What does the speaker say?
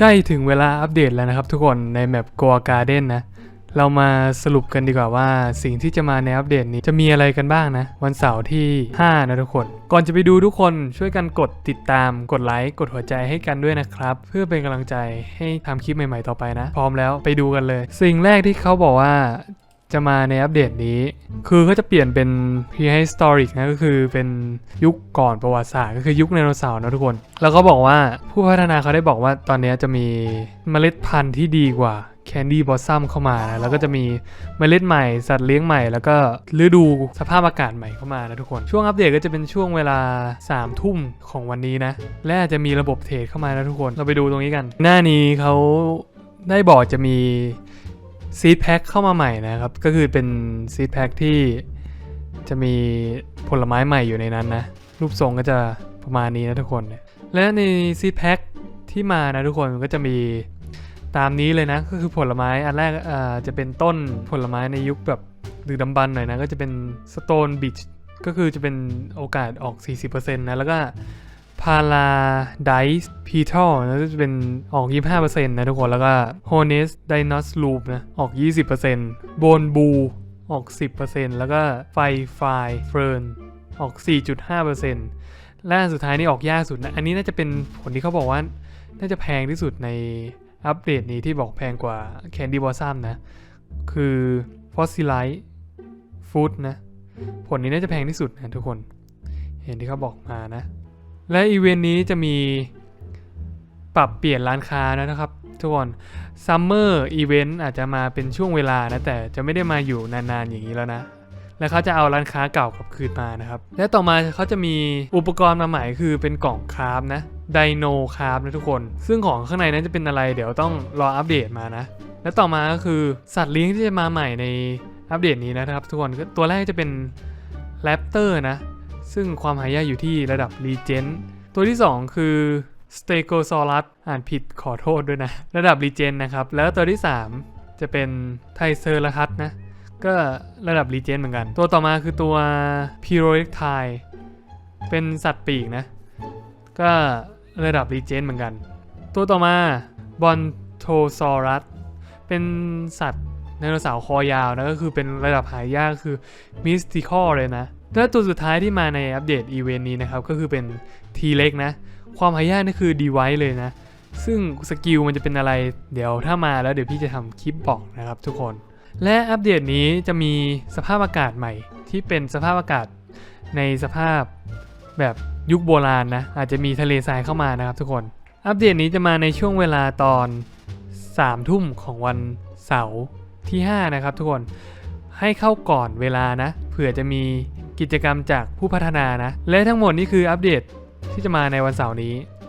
ใกล้ถึงเวลาอัปเดตแล้วนะครับทุกคนในแมปกัวการ์เด้นะ เรามาสรุปกันดีกว่าว่าสิ่งที่จะมาในอัปเดตนี้จะมีอะไรกันบ้างนะ วันเสาร์ที่ 5 นะทุกคน ก่อนจะไปดูทุกคนช่วยกันกดติดตามกดไลค์กดหัวใจให้กันด้วยนะครับ เพื่อเป็นกำลังใจให้ทำคลิปใหม่ๆต่อไปนะ พร้อมแล้วไปดูกันเลย สิ่งแรกที่เขาบอกว่า จะมาในอัปเดตนี้ คือเขาจะเปลี่ยนเป็น prehistoric นะก็คือเป็นยุคก่อนประวัติศาสตร์ ก็คือยุคไดโนเสาร์นะทุกคน แล้วก็บอกว่าผู้พัฒนาเขาได้บอกว่าตอนนี้จะมีเมล็ดพันธุ์ที่ดีกว่า Candy Blossom เข้ามานะแล้วก็จะมีเมล็ดใหม่ สัตว์เลี้ยงใหม่ แล้วก็ฤดูสภาพอากาศใหม่เข้ามานะทุกคน ช่วงอัปเดตก็จะเป็นช่วงเวลา3ทุ่มของวันนี้นะ และอาจจะมีระบบเทรดเข้ามานะทุกคน เราไปดูตรงนี้กัน หน้านี้เขาได้บอกจะมี ซีดแพ็คเข้ามาใหม่นะครับ ก็คือเป็นซีดแพ็คที่จะมีผลไม้ใหม่อยู่ในนั้นนะ รูปทรงก็จะประมาณนี้นะทุกคน และในซีดแพ็คที่มานะทุกคนก็จะมีตามนี้เลยนะ ก็คือผลไม้อันแรกจะเป็นต้นผลไม้ในยุคแบบดึกดำบรรหน่อยนะ ก็จะเป็น Stone Beach ก็คือจะเป็นโอกาสออก 40%นะ แล้วก็ พาราไดส์พีทอลนะจะเป็นออก 25%นะทุกคน แล้วก็โฮเนสไดนอสลูปนะ ออก 20%โบนบูออก 10%แล้วก็ไฟไฟเฟิร์นออก 4.5%และอันสุดท้ายนี่ออกยากสุดนะ อันนี้น่าจะเป็นผลที่เขาบอกว่า น่าจะแพงที่สุดในอัปเดตนี้ที่บอกแพงกว่า Candy Blossom นะ คือ Fossilite Food นะ ผลนี้น่าจะแพงที่สุดนะทุกคน เห็นที่เขาบอกมานะ และอีเวนต์นี้จะมีปรับเปลี่ยนร้านค้านะครับทุกคน Summer Event อาจจะมาเป็นช่วงเวลานะแต่จะไม่ได้มาอยู่นานๆอย่างนี้แล้วนะ แล้วเขาจะเอาร้านค้าเก่ากลับคืนมานะครับ และต่อมาเขาจะมีอุปกรณ์มาใหม่คือเป็นกล่องคราฟนะไดโนคราฟนะทุกคน ซึ่งของข้างในนั้นจะเป็นอะไรเดี๋ยวต้องรออัปเดตมานะ และต่อมาก็คือสัตว์เลี้ยงที่จะมาใหม่ในอัปเดตนี้นะครับ ทุกคนตัวแรกจะเป็นแรปเตอร์นะ ซึ่งความหายากอยู่ที่ระดับรีเจนตัวที่ 2 คือสเตโกซอรัสอ่านผิดขอโทษด้วยนะ ระดับรีเจนนะครับ แล้วตัวที่ 3 จะเป็นไทเซอร์ลัสนะ ก็ระดับรีเจนเหมือนกัน ตัวต่อมาคือตัวพิโรเล็กไทเป็นสัตว์ปีกนะ ก็ระดับรีเจนเหมือนกัน ตัวต่อมาบอนโทซอรัสเป็นสัตว์ไดโนเสาร์คอยาวนะก็คือเป็นระดับหายากคือมิสติคอเลยนะ และตัวสุดท้ายที่มาในอัปเดตอีเวนต์นี้นะครับ ก็คือเป็นทีเล็กนะ ความหายากนี่คือดีไวเลยนะ ซึ่งสกิลมันจะเป็นอะไร เดี๋ยวถ้ามาแล้วเดี๋ยวพี่จะทำคลิปบอกนะครับทุกคน และอัปเดตนี้จะมีสภาพอากาศใหม่ ที่เป็นสภาพอากาศในสภาพแบบยุคโบราณนะ อาจจะมีทะเลทรายเข้ามานะครับทุกคน อัปเดตนี้จะมาในช่วงเวลาตอน3ทุ่มของวันเสาร์ที่ 5 นะครับทุกคนให้เข้าก่อนเวลานะเผื่อจะมี กิจกรรมจากผู้พัฒนานะ และทั้งหมดนี่คืออัปเดตที่จะมาในวันเสาร์นี้